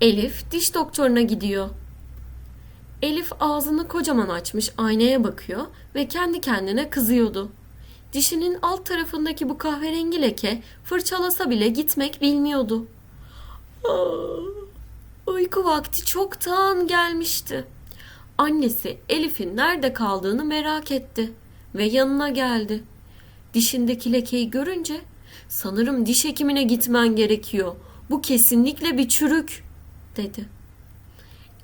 Elif diş doktoruna gidiyor. Elif ağzını kocaman açmış aynaya bakıyor ve kendi kendine kızıyordu. Dişinin alt tarafındaki bu kahverengi leke fırçalasa bile gitmek bilmiyordu. Uyku vakti çoktan gelmişti. Annesi Elif'in nerede kaldığını merak etti ve yanına geldi. Dişindeki lekeyi görünce sanırım diş hekimine gitmen gerekiyor. Bu kesinlikle bir çürük dedi.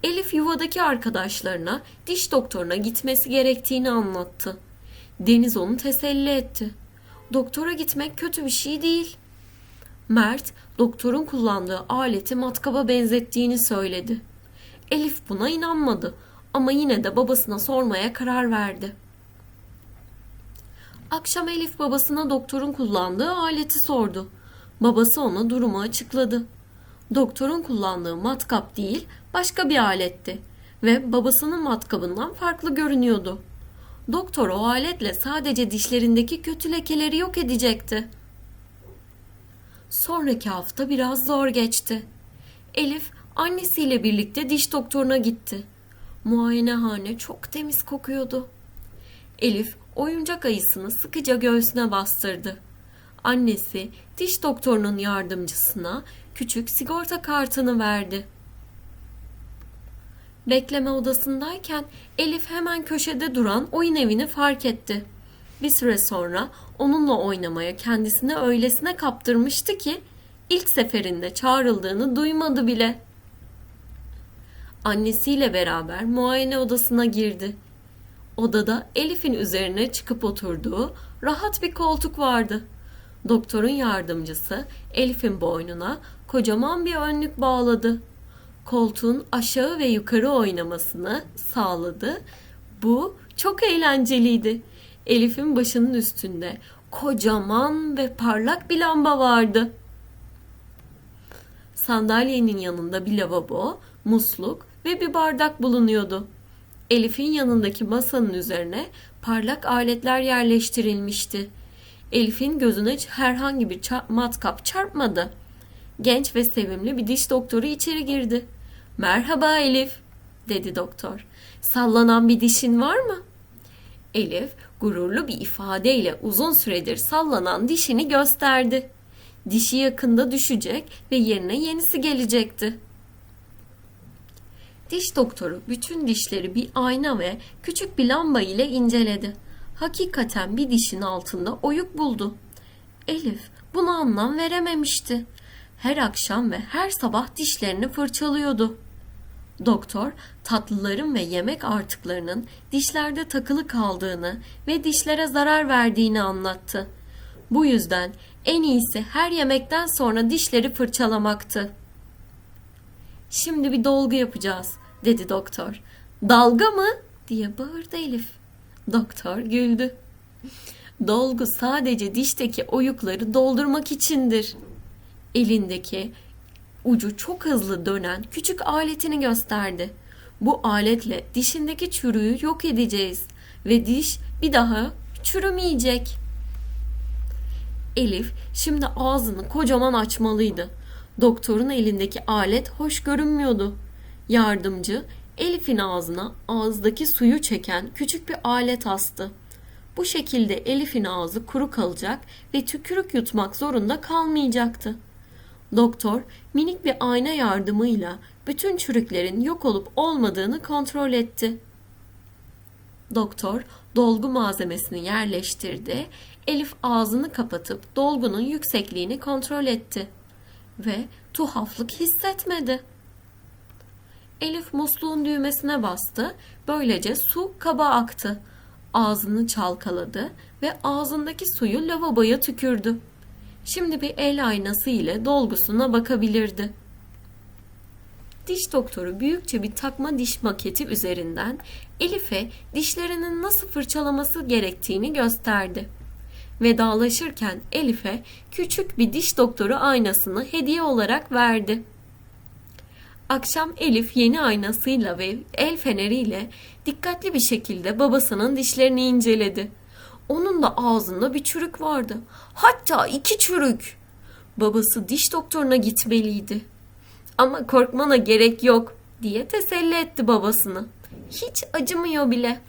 Elif yuvadaki arkadaşlarına diş doktoruna gitmesi gerektiğini anlattı. Deniz onu teselli etti. Doktora gitmek kötü bir şey değil. Mert, doktorun kullandığı aleti matkaba benzettiğini söyledi. Elif buna inanmadı ama yine de babasına sormaya karar verdi. Akşam Elif babasına doktorun kullandığı aleti sordu. Babası ona durumu açıkladı. Doktorun kullandığı matkap değil, başka bir aletti ve babasının matkabından farklı görünüyordu. Doktor o aletle sadece dişlerindeki kötü lekeleri yok edecekti. Sonraki hafta biraz zor geçti. Elif annesiyle birlikte diş doktoruna gitti. Muayenehane çok temiz kokuyordu. Elif oyuncak ayısını sıkıca göğsüne bastırdı. Annesi diş doktorunun yardımcısına küçük sigorta kartını verdi. Bekleme odasındayken Elif hemen köşede duran oyun evini fark etti. Bir süre sonra onunla oynamaya kendisini öylesine kaptırmıştı ki ilk seferinde çağrıldığını duymadı bile. Annesiyle beraber muayene odasına girdi. Odada Elif'in üzerine çıkıp oturduğu rahat bir koltuk vardı. Doktorun yardımcısı Elif'in boynuna kocaman bir önlük bağladı. Koltuğun aşağı ve yukarı oynamasını sağladı. Bu çok eğlenceliydi. Elif'in başının üstünde kocaman ve parlak bir lamba vardı. Sandalyenin yanında bir lavabo, musluk ve bir bardak bulunuyordu. Elif'in yanındaki masanın üzerine parlak aletler yerleştirilmişti. Elif'in gözüne herhangi bir matkap çarpmadı. Genç ve sevimli bir diş doktoru içeri girdi. "Merhaba Elif," dedi doktor. "Sallanan bir dişin var mı?" Elif gururlu bir ifadeyle uzun süredir sallanan dişini gösterdi. Dişi yakında düşecek ve yerine yenisi gelecekti. Diş doktoru bütün dişleri bir ayna ve küçük bir lamba ile inceledi. Hakikaten bir dişin altında oyuk buldu. Elif buna anlam verememişti. Her akşam ve her sabah dişlerini fırçalıyordu. Doktor tatlıların ve yemek artıklarının dişlerde takılı kaldığını ve dişlere zarar verdiğini anlattı. Bu yüzden en iyisi her yemekten sonra dişleri fırçalamaktı. Şimdi bir dolgu yapacağız, dedi doktor. Dalga mı? diye bağırdı Elif. Doktor güldü. Dolgu sadece dişteki oyukları doldurmak içindir. Elindeki ucu çok hızlı dönen küçük aletini gösterdi. Bu aletle dişindeki çürüğü yok edeceğiz ve diş bir daha çürümeyecek. Elif şimdi ağzını kocaman açmalıydı. Doktorun elindeki alet hoş görünmüyordu. Yardımcı Elif'in ağzına ağızdaki suyu çeken küçük bir alet astı. Bu şekilde Elif'in ağzı kuru kalacak ve tükürük yutmak zorunda kalmayacaktı. Doktor minik bir ayna yardımıyla bütün çürüklerin yok olup olmadığını kontrol etti. Doktor dolgu malzemesini yerleştirdi. Elif ağzını kapatıp dolgunun yüksekliğini kontrol etti ve tuhaflık hissetmedi. Elif musluğun düğmesine bastı. Böylece su kaba aktı. Ağzını çalkaladı ve ağzındaki suyu lavaboya tükürdü. Şimdi bir el aynası ile dolgusuna bakabilirdi. Diş doktoru büyükçe bir takma diş maketi üzerinden Elif'e dişlerinin nasıl fırçalaması gerektiğini gösterdi. Vedalaşırken Elif'e küçük bir diş doktoru aynasını hediye olarak verdi. Akşam Elif yeni aynasıyla ve el feneriyle dikkatli bir şekilde babasının dişlerini inceledi. Onun da ağzında bir çürük vardı. Hatta iki çürük. Babası diş doktoruna gitmeliydi. Ama korkmana gerek yok diye teselli etti babasını. Hiç acımıyor bile.